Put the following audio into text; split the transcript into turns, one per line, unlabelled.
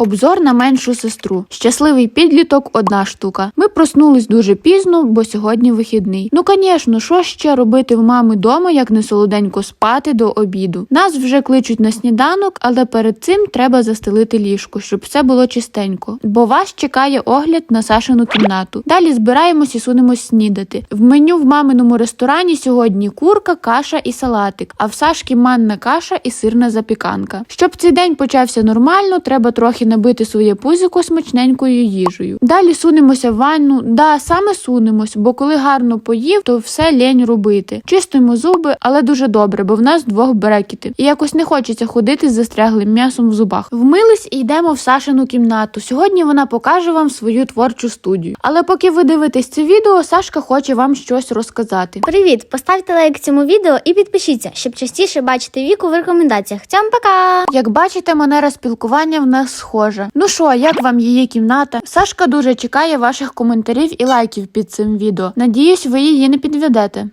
Обзор на меншу сестру. Щасливий підліток одна штука. Ми проснулись дуже пізно, бо сьогодні вихідний. Ну, звісно, що ще робити в мами дома, як не солоденько спати до обіду. Нас вже кличуть на сніданок, але перед цим треба застелити ліжко, щоб все було чистенько. Бо вас чекає огляд на Сашину кімнату. Далі збираємось і сунемось снідати. В меню в маминому ресторані сьогодні курка, каша і салатик, а в Сашки манна каша і сирна запіканка. Щоб цей день почався нормально, треба трохи набити своє пузико смачненькою їжею. Далі сунемося в ванну. Да, саме сунемось, бо коли гарно поїв, то все лінь робити. Чистимо зуби, але дуже добре, бо в нас двох брекети. І якось не хочеться ходити з застряглим м'ясом в зубах. Вмились і йдемо в Сашину кімнату. Сьогодні вона покаже вам свою творчу студію. Але поки ви дивитесь це відео, Сашка хоче вам щось розказати.
Привіт! Поставте лайк цьому відео і підпишіться, щоб частіше бачити віку в рекомендаціях. Цям пока!
Як бачите, манера спілкування в нас схожа. Ну що, як вам її кімната? Сашка дуже чекає ваших коментарів і лайків під цим відео. Надіюсь, ви її не підведете.